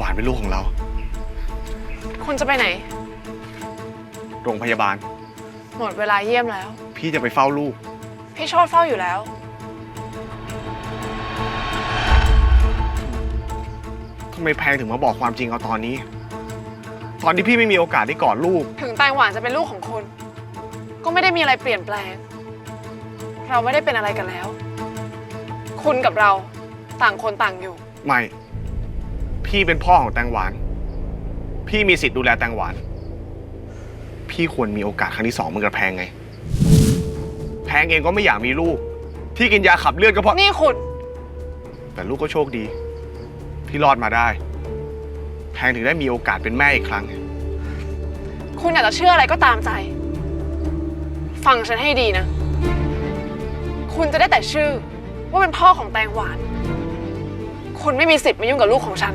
หวานเป็นลูกของเรา คุณจะไปไหน โรงพยาบาล หมดเวลาเยี่ยมแล้ว พี่จะไปเฝ้าลูก พี่โชดเฝ้าอยู่แล้ว ทำไมแพงถึงมาบอกความจริงเอาตอนนี้ ตอนที่พี่ไม่มีโอกาสได้กอดลูก ถึงแตงหวานจะเป็นลูกของคุณ ก็ไม่ได้มีอะไรเปลี่ยนแปลง เราไม่ได้เป็นอะไรกันแล้ว คุณกับเราต่างคนต่างอยู่ ไม่ พี่เป็นพ่อของแตงหวาน พี่มีสิทธิ์ดูแลแตงหวาน พี่ควรมีโอกาสครั้งที่สองเหมือนกับแพงไง แพงเองก็ไม่อยากมีลูก ที่กินยาขับเลือดก็เพราะ นี่คุณแต่ลูกก็โชคดี ที่รอดมาได้ แพงถึงได้มีโอกาสเป็นแม่อีกครั้ง คุณอยากจะเชื่ออะไรก็ตามใจ ฟังฉันให้ดีนะ คุณจะได้แต่ชื่อว่าเป็นพ่อของแตงหวาน คุณไม่มีสิทธิ์มายุ่งกับลูกของฉัน